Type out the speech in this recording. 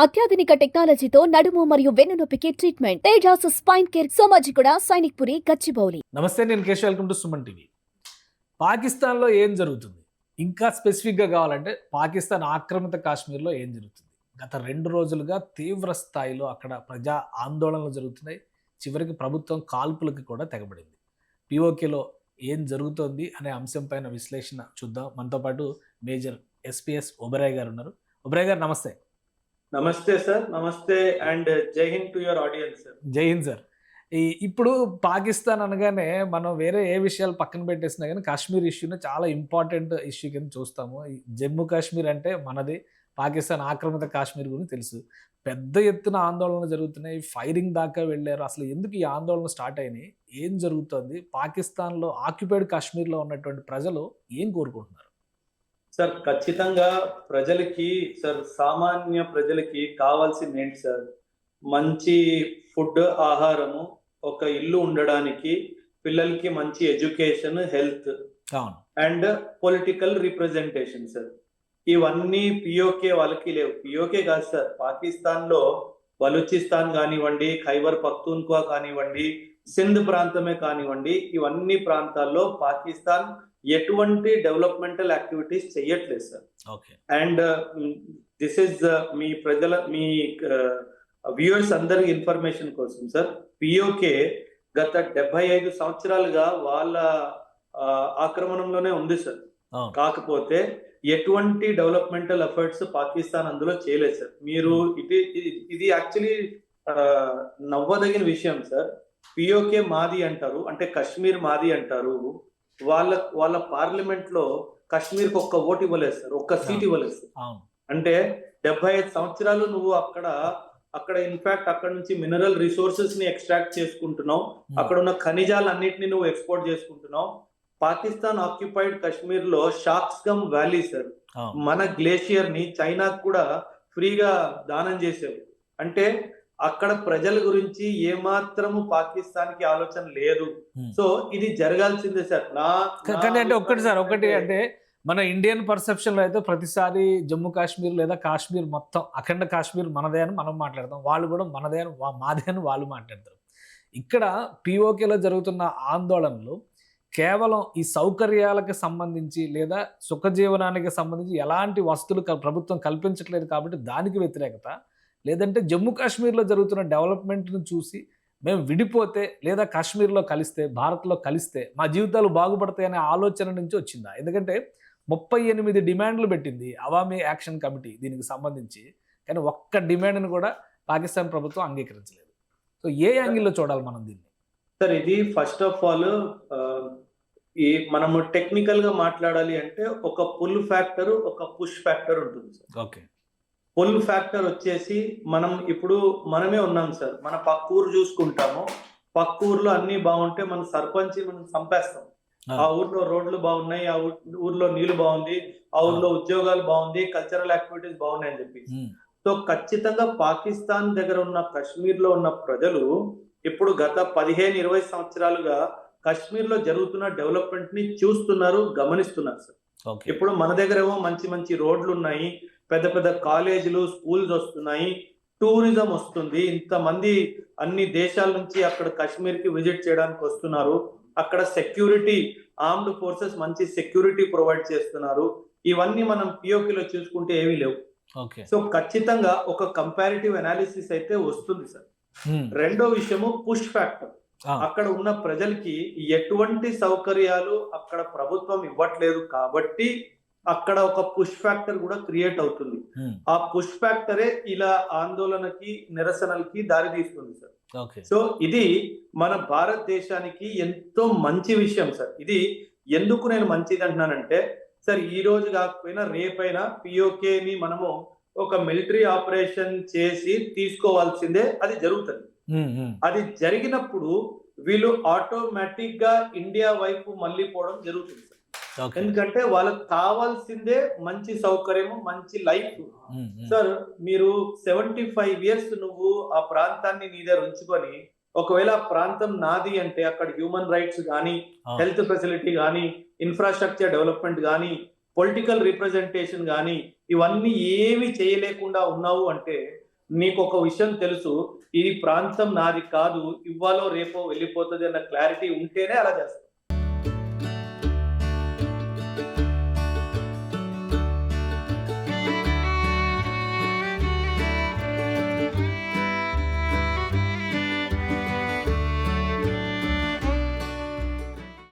అత్యాధునిక టెక్నాలజీతో నడుము మరియు వెన్నునొప్పికి treatment Tejas spine care Somajiguda Sainik Puri Gachibowli. నమస్తే నేను Keshav. Welcome to Suman TV. పాకిస్తాన్లో ఏం జరుగుతుంది? ఇంకా స్పెసిఫిక్గా కావాలంటే పాకిస్తాన్ ఆక్రమిత కాశ్మీర్లో ఏం జరుగుతుంది? గత రెండు రోజులుగా తీవ్ర స్థాయిలో అక్కడ ప్రజా ఆందోళనలు జరుగుతున్నాయి. చివరికి ప్రభుత్వం కాల్పులకు కూడా తెగబడింది. పిఓకేలో ఏం జరుగుతోంది అనే అంశం పైన విశ్లేషణ చూద్దాం. మనతో పాటు మేజర్ ఎస్పీఎస్ ఒబరాయ్ గారు ఉన్నారు. ఒబరాయ్ గారు నమస్తే. నమస్తే సార్ నమస్తే అండ్ జై హింద్ టు యువర్ ఆడియన్స్ సార్. జై హింద్ సార్. ఈ ఇప్పుడు పాకిస్తాన్ అనగానే మనం వేరే ఏ విషయాలు పక్కన పెట్టేసినా కానీ కాశ్మీర్ ఇష్యూని చాలా ఇంపార్టెంట్ ఇష్యూ కింద చూస్తాము. జమ్మూ కాశ్మీర్ అంటే మనది పాకిస్తాన్ ఆక్రమిత కాశ్మీర్ గురించి తెలుసు. పెద్ద ఎత్తున ఆందోళనలు జరుగుతున్నాయి ఫైరింగ్ దాకా వెళ్ళారు. అసలు ఎందుకు ఈ ఆందోళన స్టార్ట్ అయినాయి? ఏం జరుగుతుంది? పాకిస్తాన్లో ఆక్యుపైడ్ కాశ్మీర్లో ఉన్నటువంటి ప్రజలు ఏం కోరుకుంటున్నారు? సార్ ఖచ్చితంగా ప్రజలకి సార్ సామాన్య ప్రజలకి కావాల్సింది ఏంటి సార్? మంచి ఫుడ్ ఆహారము ఒక ఇల్లు ఉండడానికి పిల్లలకి మంచి education health and political representation sir. ఇవన్నీ పిఓకే వాళ్ళకి లేవు. పిఓకే కాదు సార్. పాకిస్తాన్లో బలూచిస్తాన్ కానివ్వండి ఖైబర్ పఖ్తూన్ఖ్వా కానివ్వండి సింధ్ ప్రాంతమే కానివ్వండి ఇవన్నీ ప్రాంతాల్లో పాకిస్తాన్ ఎటువంటి డెవలప్మెంటల్ యాక్టివిటీస్ చెయ్యట్లేదు సార్ అండ్ దిస్ ఇస్ మీ ప్రజల మీ వ్యూవర్స్ అందరి ఇన్ఫర్మేషన్ కోసం సార్ పిఓకే గత డెబ్బై ఐదు సంవత్సరాలుగా వాళ్ళ ఆక్రమణంలోనే ఉంది సార్ కాకపోతే ఎటువంటి డెవలప్మెంటల్ ఎఫర్ట్స్ పాకిస్తాన్ అందులో చేయలేదు సార్ మీరు ఇది- ఇది యాక్చువల్లీ నవ్వదగిన విషయం సార్ పిఓకే మాది అంటారు అంటే కశ్మీర్ మాది అంటారు. వాళ్ళ వాళ్ళ పార్లమెంట్లో కశ్మీర్కి ఒక్క ఓటు ఇవ్వలేదు సార్ ఒక్క సీట్ ఇవ్వలేదు సార్ అంటే డెబ్బై ఐదు సంవత్సరాలు నువ్వు అక్కడ అక్కడ ఇన్ఫాక్ట్ అక్కడ నుంచి మినరల్ రిసోర్సెస్ని ఎక్స్ట్రాక్ట్ చేసుకుంటున్నావు. అక్కడ ఉన్న ఖనిజాలన్నిటిని నువ్వు ఎక్స్పోర్ట్ చేసుకుంటున్నావు. పాకిస్తాన్ ఆక్యుపైడ్ కశ్మీర్లో షాక్స్గమ్ వ్యాలీ సార్ మన గ్లేషియర్ని చైనాకు కూడా ఫ్రీగా దానం చేసావు. అంటే అక్కడ ప్రజల గురించి ఏమాత్రము పాకిస్తాన్కి ఆలోచన లేదు. Hmm. సో ఇది జరగాల్సిందే సార్. నా కానీ అంటే ఒక్కటి సార్ ఒకటి అంటే మన ఇండియన్ పర్సెప్షన్లో అయితే ప్రతిసారి జమ్మూ కాశ్మీర్ లేదా కాశ్మీర్ మొత్తం అఖండ కాశ్మీర్ మనదే అని మనం మాట్లాడతాం. వాళ్ళు కూడా మనదే అని మాదే అని వాళ్ళు మాట్లాడతారు. ఇక్కడ పిఓకేలో జరుగుతున్న ఆందోళనలు కేవలం ఈ సౌకర్యాలకు సంబంధించి లేదా సుఖజీవనానికి సంబంధించి ఎలాంటి వస్తువులు ప్రభుత్వం కల్పించట్లేదు కాబట్టి దానికి వ్యతిరేకత. లేదంటే జమ్మూ కాశ్మీర్లో జరుగుతున్న డెవలప్మెంట్ను చూసి మేము విడిపోతే లేదా కాశ్మీర్లో కలిస్తే భారత్లో కలిస్తే మా జీవితాలు బాగుపడతాయనే ఆలోచన నుంచి వచ్చిందా? ఎందుకంటే ముప్పై ఎనిమిది డిమాండ్లు పెట్టింది అవామీ యాక్షన్ కమిటీ దీనికి సంబంధించి. కానీ ఒక్క డిమాండ్ని కూడా పాకిస్తాన్ ప్రభుత్వం అంగీకరించలేదు. సో ఏ యాంగిల్లో చూడాలి మనం దీన్ని? సార్ ఇది ఫస్ట్ ఆఫ్ ఆల్ ఈ మనము టెక్నికల్గా మాట్లాడాలి అంటే ఒక పుల్ ఫ్యాక్టర్ ఒక పుష్ ఫ్యాక్టర్ ఉంటుంది సార్. ఓకే. పుల్ ఫ్యాక్టర్ వచ్చేసి మనం ఇప్పుడు మనమే ఉన్నాం సార్. మన పక్క ఊరు చూసుకుంటాము. పక్క ఊర్లో అన్ని బాగుంటే మన సర్పంచ్ మనం చంపేస్తాం. ఆ. ఊర్లో రోడ్లు బాగున్నాయి ఆ ఊర్లో నీళ్ళు బాగుంది ఆ ఊర్లో ఉద్యోగాలు బాగుంది కల్చరల్ యాక్టివిటీస్ బాగున్నాయి అని చెప్పి సో ఖచ్చితంగా పాకిస్తాన్ దగ్గర ఉన్న కశ్మీర్లో ఉన్న ప్రజలు ఇప్పుడు గత పదిహేను ఇరవై సంవత్సరాలుగా కశ్మీర్లో జరుగుతున్న డెవలప్మెంట్ని చూస్తున్నారు గమనిస్తున్నారు సార్. ఇప్పుడు మన దగ్గర ఏమో మంచి మంచి రోడ్లు ఉన్నాయి పెద్ద పెద్ద కాలేజీలు స్కూల్స్ వస్తున్నాయి టూరిజం వస్తుంది. ఇంతమంది అన్ని దేశాల నుంచి అక్కడ కశ్మీర్కి విజిట్ చేయడానికి వస్తున్నారు. అక్కడ సెక్యూరిటీ ఆర్మ్డ్ ఫోర్సెస్ మంచి సెక్యూరిటీ ప్రొవైడ్ చేస్తున్నారు. ఇవన్నీ మనం పిఓకిలో చూసుకుంటే ఏమీ లేవు. సో ఖచ్చితంగా ఒక కంపారిటివ్ అనాలిసిస్ అయితే వస్తుంది సార్. రెండో విషయము పుష్ ఫ్యాక్టర్. అక్కడ ఉన్న ప్రజలకి ఎటువంటి సౌకర్యాలు అక్కడ ప్రభుత్వం ఇవ్వట్లేదు కాబట్టి అక్కడ ఒక పుష్ ఫ్యాక్టర్ కూడా క్రియేట్ అవుతుంది. ఆ పుష్ ఫ్యాక్టరే ఇలా ఆందోళనకి నిరసనలకి దారి తీస్తుంది సార్. సో ఇది మన భారతదేశానికి ఎంతో మంచి విషయం సార్. ఇది ఎందుకు నేను మంచిది అంటున్నానంటే సార్ ఈ రోజు కాకపోయినా రేపైనా పిఓకే ని మనము ఒక మిలిటరీ ఆపరేషన్ చేసి తీసుకోవాల్సిందే అది జరుగుతుంది. అది జరిగినప్పుడు వీళ్ళు ఆటోమేటిక్గా ఇండియా వైపు మళ్ళీ పోవడం జరుగుతుంది సార్. ఎందుకంటే వాళ్ళకి కావాల్సిందే మంచి సౌకర్యము మంచి లైఫ్. సార్ మీరు సెవెంటీ ఫైవ్ ఇయర్స్ నువ్వు ఆ ప్రాంతాన్ని నీ దగ్గర ఉంచుకొని ఒకవేళ ఆ ప్రాంతం నాది అంటే అక్కడ హ్యూమన్ రైట్స్ కానీ. హెల్త్ ఫెసిలిటీ కానీ ఇన్ఫ్రాస్ట్రక్చర్ డెవలప్మెంట్ కానీ పొలిటికల్ రిప్రజెంటేషన్ కానీ ఇవన్నీ ఏమి చేయలేకుండా ఉన్నావు అంటే నీకు ఒక విషయం తెలుసు ఈ ప్రాంతం నాది కాదు ఇవ్వాలో రేపో వెళ్ళిపోతుంది అన్న క్లారిటీ ఉంటేనే అలా చేస్తాం